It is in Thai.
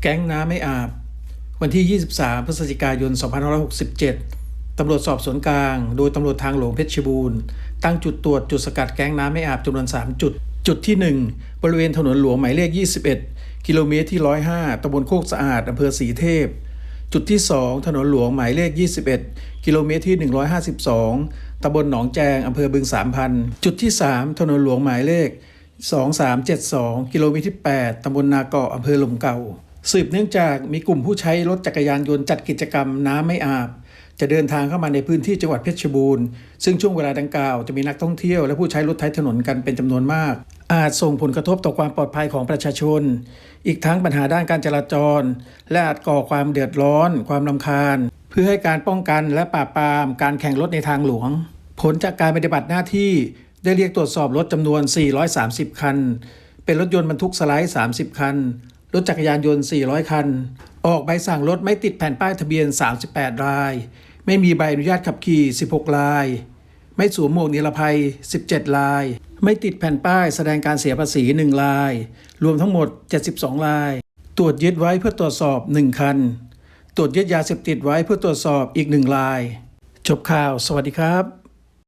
แก๊งน้ำไม่อาบ วันที่ 23 พฤศจิกายน 2567 ตำรวจสอบสวนกลาง โดยตำรวจทางหลวงเพชรบูรณ์ ตั้งจุดตรวจจุดสกัดแก๊งน้ำไม่อาบจำนวน 3 จุด จุดที่ 1 บริเวณถนนหลวงหมายเลข 21 กิโลเมตรที่ 105 ตำบลโคกสะอาดอำเภอสีเทพ จุดที่ 2 ถนนหลวงหมายเลข 21 กิโลเมตรที่ 152 ตำบลหนองแจงอำเภอบึงสามพัน จุดที่ 3 ถนนหลวงหมายเลข2372 กิโลเมตรที่ 8 ตำบลนาเกาะอำเภอหลมเก่า สืบเนื่องจากมีกลุ่มผู้ใช้รถจักรยานยนต์จัดกิจกรรมน้ำไม่อาบ จะเดินทางเข้ามาในพื้นที่จังหวัดเพชรบูรณ์ ซึ่งช่วงเวลาดังกล่าวจะมีนักท่องเที่ยวและผู้ใช้รถใช้ถนนกันเป็นจำนวนมาก อาจส่งผลกระทบต่อความปลอดภัยของประชาชน อีกทั้งปัญหาด้านการจราจร และอาจก่อความเดือดร้อน ความลำคาญ เพื่อให้การป้องกันและปราบปราม การแข่งรถในทางหลวง ผลจากการปฏิบัติหน้าที่ได้เรียกตรวจสอบรถจำนวน 430 คัน เป็นรถยนต์บรรทุกสไลด์ 30 คัน รถจักรยานยนต์ 400 คัน ออกใบสั่งรถไม่ติดแผ่นป้ายทะเบียน 38 ราย ไม่มีใบอนุญาตขับขี่ 16 ราย ไม่สวมหมวกนิรภัย 17 ราย ไม่ติดแผ่นป้ายแสดงการเสียภาษี 1 ราย รวมทั้งหมด 72 ราย ตรวจยึดไว้เพื่อตรวจสอบ 1 คัน ตรวจยึดยาเสพติดไว้เพื่อตรวจสอบอีก 1 ราย จบข่าว สวัสดีครับ